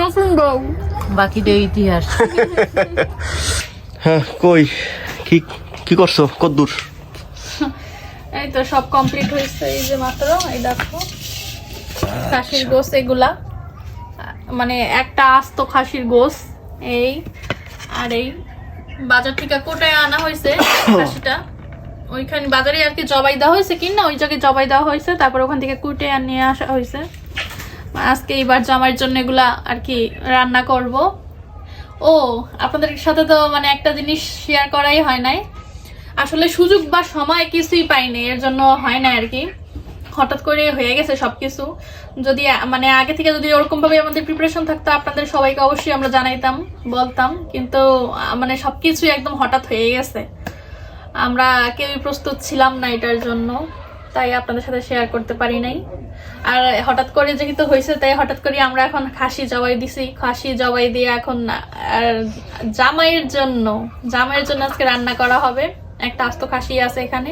নতুন বউ। বাকিটা ইতিহাস। হ্যাঁ কই? কি কি করছ? কদ্দূর এই তো সব কমপ্লিট হয়েছে এই যে মাত্র এই দেখো। খাসির গোস এগুলা। মানে একটা আস্ত খাসির গোস এই আর এই বাজার থেকে কোটায় আনা হয়েছে খাসিটা। ওইখানে বাজারে আর কি জবাই দেওয়া হয়েছে কি না ওই জায়গায় জবাই দেওয়া হয়েছে তারপর ওখান থেকে কুটে আর নিয়ে আসা হয়েছে। আজকে এইবার জামার জন্য এগুলা আর কি রান্না করব। ও, আপনাদের সাথে তো মানে একটা জিনিস শেয়ার করাই হয় নাই। আসলে সুযোগ বা সময় কিছুই পাইনি, এর জন্য হয় না আর কি। হঠাৎ করে হয়ে গেছে সবকিছু। যদি মানে আগে থেকে যদি ওরকম ভাবে আমাদের প্রিপারেশন থাকতো, আপনাদের সবাইকে অবশ্যই আমরা জানাইতাম, বলতাম। কিন্তু মানে সবকিছুই একদম হঠাৎ হয়ে গেছে। আমরা কেউই প্রস্তুত ছিলাম না এটার জন্য। তাই আপনাদের সাথে শেয়ার করতে পারি নাই। আর হঠাৎ করে যেহেতু হয়েছে তাই হঠাৎ করে আমরা এখন খাসি জবাই দিছি। খাসি জবাই দিয়ে এখন আর জামাইয়ের জন্য জামাইয়ের জন্য আজকে রান্না করা হবে। একটা আস্ত খাসি আছে এখানে।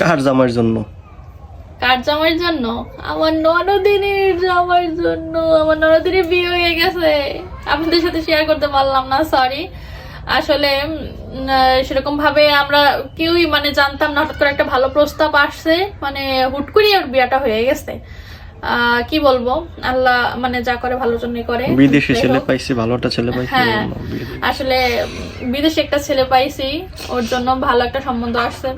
কার জামার জন্য? কার জামাইয়ের জন্য? আমার ননদিনীর জামাইয়ের জন্য। আমার ননদিনীর বিয়ে হয়ে গেছে। আপনাদের সাথে শেয়ার করতে পারলাম না সরি আসলে সেরকম ভাবে আমরা কেউই মানে জানতাম না হঠাৎ করে একটা ভালো প্রস্তাব আসছে মানে হুট করেই ওর বিয়েটা হয়ে গেছে। কি বলব? আল্লাহ মানে যা করে ভালোর জন্যই করে। বিদেশি ছেলে পাইছি ভালো একটা ছেলে পাইছি হ্যাঁ আসলে বিদেশে একটা ছেলে পাইছি ওর জন্য ভালো একটা সম্বন্ধ আসছে।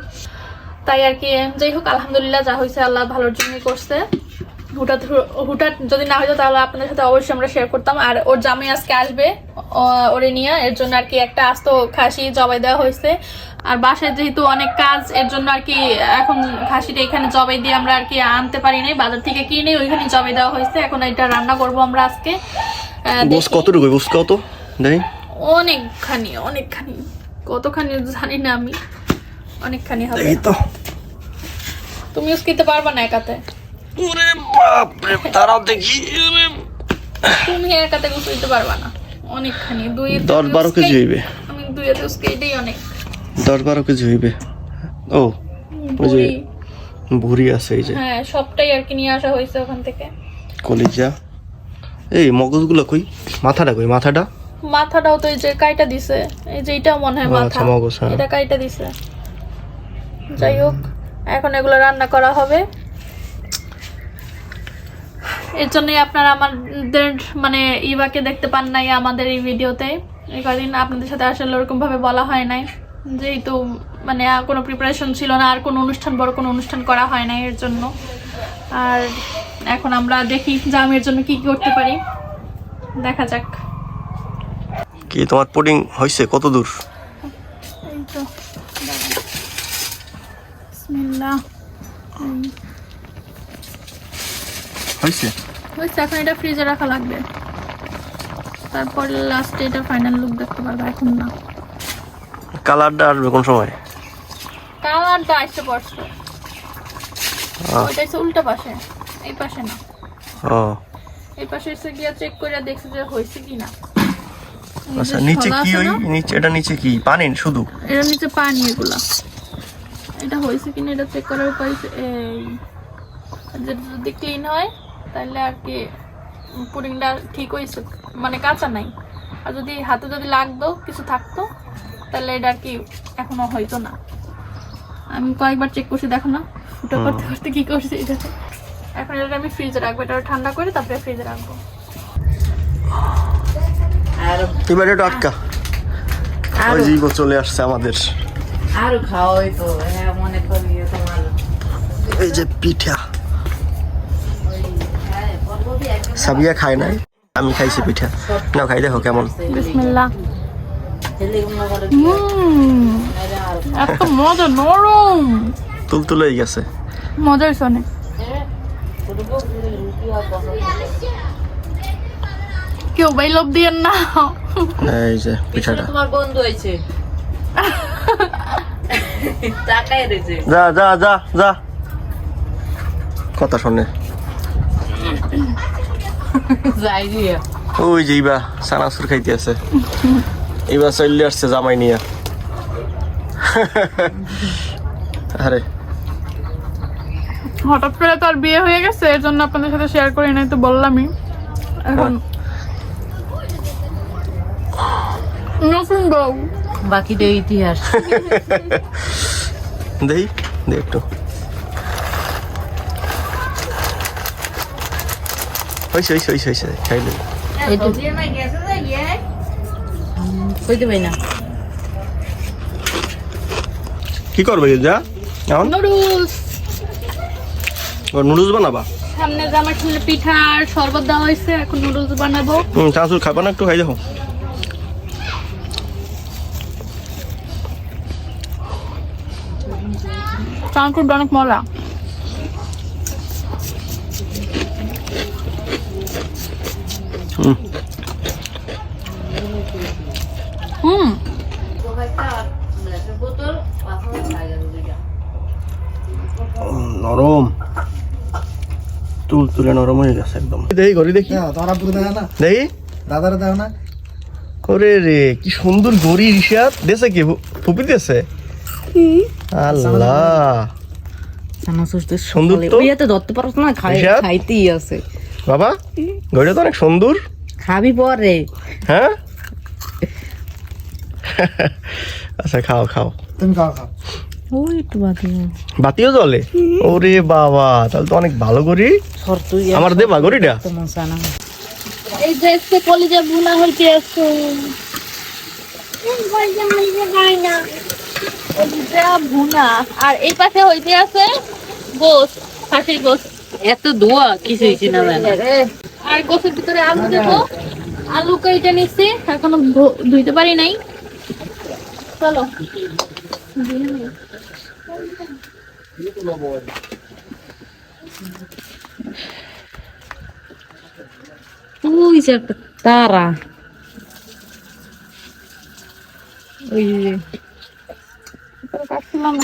তাই আর কি যাই হোক আলহামদুলিল্লাহ যা হয়েছে আল্লাহ ভালোর জন্যই করছে। হুটাৎ হুটাৎ যদি না হইতো তাহলে আপনাদের সাথে অবশ্যই আমরা শেয়ার করতাম। আর ওর জামাই আজকে আসবে ওরে নিয়ে। এর জন্য আর কি একটা আস্ত খাসি জবাই দেওয়া হয়েছে। আর বাসায় যেহেতু অনেক কাজ এর জন্য আর কি এখন খাসিটা এখানে জবাই দিয়ে আমরা আর কি আনতে পারি নাই। বাজার থেকে কিনে ওইখানে জবাই দেওয়া হয়েছে। এখন এটা রান্না করব আমরা আজকে। দেখি। কতটুকু গোস কত? দেই অনেকখানি অনেকখানি। কতখানি জানি না আমি। অনেকখানি হবে। এই তো। তুমি উস্কিতে পারবা না একাতে? ওরে বাপ রে তারাও দেখি তুমি একাতে উস্কিতে পারবা না। অনেকখানি দুই দশ বারো কেজি হইবে। আমি দুই হাতে উস্কে এটাই অনেক। দশ বারো কেজি হইবে। ও ওই যে বুড়ি। আছে এই যে। হ্যাঁ সবটাই আর কি নিয়ে আসা হয়েছে ওখান থেকে। কলিজা। এই মগজগুলো কই? মাথাটা কই? মাথাটা? মাথাটাও তো এই যে কাইটা দিছে। এই যে এটাও মনে হয় মাথা। আচ্ছা, মগজ, হ্যাঁ। এটা কাইটা দিছে। যাই হোক এখন এগুলো রান্না করা হবে। এর জন্যই আপনারা আমাদের মানে ইবাকে দেখতে পান নাই আমাদের এই ভিডিওতে। এই কদিন আপনাদের সাথে আসলে ওরকমভাবে বলা হয় নাই। যেহেতু মানে আর কোনো প্রিপারেশন ছিল না আর কোনো অনুষ্ঠান বড় কোনো অনুষ্ঠান করা হয় নাই এর জন্য। আর এখন আমরা দেখি জামের জন্য কি কি করতে পারি। দেখা যাক। কি তোমার পুডিং হয়েছে কত দূর? এই তো বিসমিল্লাহ। হয়েছে? হয়েছে এখন এটা ফ্রিজে রাখা লাগবে। তারপর লাস্টে এটা ফাইনাল লুক দেখতে পারবে এখন না। কালারটা আসবে কোন সময়? কালারটা আসতে পড়ছে ওইটা হচ্ছে উল্টা পাশে এই পাশে না। ও। এই পাশে এসে গিয়ে চেক করে দেখছে যে হয়েছে কি না আচ্ছা নিচে কি ওই নিচে এটা নিচে কি পানি শুধু? এটার নিচে পানি এগুলা। এটা হয়েছে কিনা এটা চেক করার উপায় এই যদি ক্লিন হয় তাহলে আর কি পুডিংটা ঠিক হয়েছে। মানে কাঁচা নাই। আর যদি হাতে যদি লাগতো কিছু থাকতো তাহলে এটা আর কি এখনও হয়তো না। আমি কয়েকবার চেক করছি দেখো না। ফুটো করতে করতে কি করছি এটা। এখন এটা আমি ফ্রিজে রাখব এটা ঠান্ডা করে তারপরে ফ্রিজে রাখব। আর এবার আটকা। ওই জীব চলে আসছে আমাদের। আর খাওয়াই তো হ্যাঁ মনে করি তোমার এই যে পিঠা। সাবিয়া খায় নাই। আমি খাইছি পিঠা। নাও খাই দেখো কেমন। বিসমিল্লাহ। এত মজা নরম। তুলতুলে গেছে। মজার শোনে কেউ বাই লোভ দিয়েন না। এই যে পিঠাটা। তোমার বন্ধু হয়েছে। যা যা যা যা। কথা শোনে। ওই যে ইবা সানাসুর খাইতে আছে। এবার চলে আসছে জামাই নিয়ে। আরে। হঠাৎ করে তো আর বিয়ে হয়ে গেছে এর জন্য আপনাদের সাথে শেয়ার করি নাই তো বললামই। এখন নতুন বউ। বাকিটা ইতিহাস। দেই দে একটু। হইছে হইছে হইছে হইছে খাইলে কইতে পাই না? কি করবে যা এখন? নুডলস। নুডলস বানাবা? সামনে যে আমার ছেলে পিঠা আর শরবত দেওয়া হয়েছে এখন নুডলস বানাবো। হুম চাঁচুর খাবা না একটু খাই দেখো। চানাচুরটা অনেক মজা। হুম। নরম। তুল তুলে নরম হয়ে গেছে একদম। দেখি ঘড়ি দেখি। তোরা পুরো দেখা না? দেখি দাদারা দেখো না? করে রে কি সুন্দর গড়ি রিসাদ দেছে কি? ফুপি দেছে? আল্লাহ। সুন্দর তো। ধরতে পারছ না খাই খাইতেই আছে। বাবা ঘড়িটা তো অনেক সুন্দর। খাবি পরে। হ্যাঁ? আচ্ছা খাও খাও। তুমি খাও খাও। ওই একটু বাকি বাতিও জলে ওরে বাবা তাহলে তো অনেক ভালো করি সর তুই আমার দেবা গড়িটা তোমার এই যে এসে কলিজা ভুনা হইতে আছে ভুনা আর এই পাশে হইতে আছে গোস খাসির গোস। এত দোয়া কিছু হয়েছে না আর গোসের ভিতরে আলু দেবো। আলু কেটে নিচ্ছি এখনও ধুইতে পারি নাই। চলো। ওই যে একটা তারা। ওই কাটছিলাম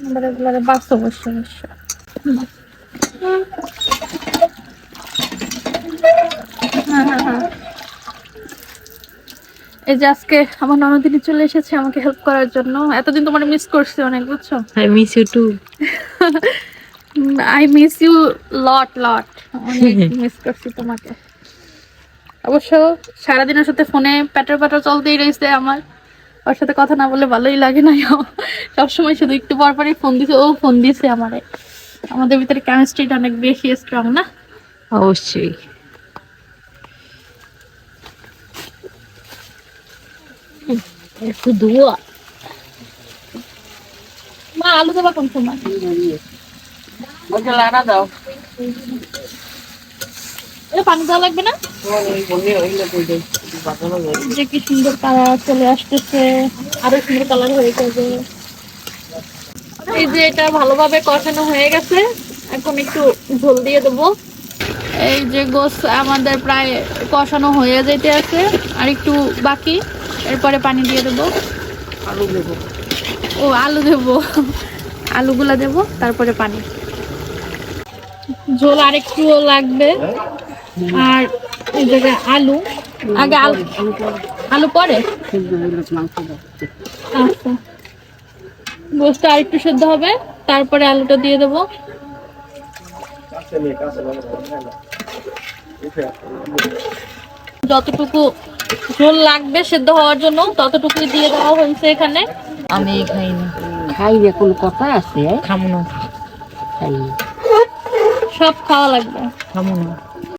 এবার বসে হ্যাঁ, হ্যাঁ, হ্যাঁ। এই যে আজকে আমার ননদিনী চলে এসেছে আমাকে হেল্প করার জন্য। এতদিন তোমার মিস করছি অনেক বুঝছ? I miss you too I miss you lot lot অনেক মিস করছি তোমাকে। অবশ্য সারাদিন ওর সাথে ফোনে প্যাটার প্যাটার চলতেই রয়েছে আমার। ওর সাথে কথা না বলে ভালোই লাগে না। সবসময় শুধু একটু পর পরই ফোন দিছে ও ফোন দিছে আমারে। আমাদের ভিতরে কেমিস্ট্রিটা অনেক বেশি স্ট্রং না? অবশ্যই। একটু দোয়া মা আলু দেবা কোন সময়? দাও। এটা পানি দেওয়া লাগবে না? যে কি সুন্দর কালার চলে আসতেছে আরও সুন্দর কালার হয়ে যাবে। এই যে এটা ভালোভাবে কষানো হয়ে গেছে এখন একটু ঝোল দিয়ে দেবো। এই যে গোস আমাদের প্রায় কষানো হয়ে যেতে আছে আর একটু বাকি এরপরে পানি দিয়ে দেবো। আলু দেবো। ও আলু দেবো। আলুগুলা দেবো তারপরে পানি। ঝোল আর একটু লাগবে আর এই জায়গায় আলু। আগে আলু আলু পরে? আচ্ছা। আর একটু সেদ্ধ হবে তারপরে আলুটা দিয়ে দেবো। যতটুকু ঝোল লাগবে সেদ্ধ হওয়ার জন্য ততটুকুই দিয়ে দেওয়া হয়েছে এখানে। আমি খাই না খাই রে কোনো কথা আছে? খামো না। খাই সব খাওয়া লাগবে। খামো না।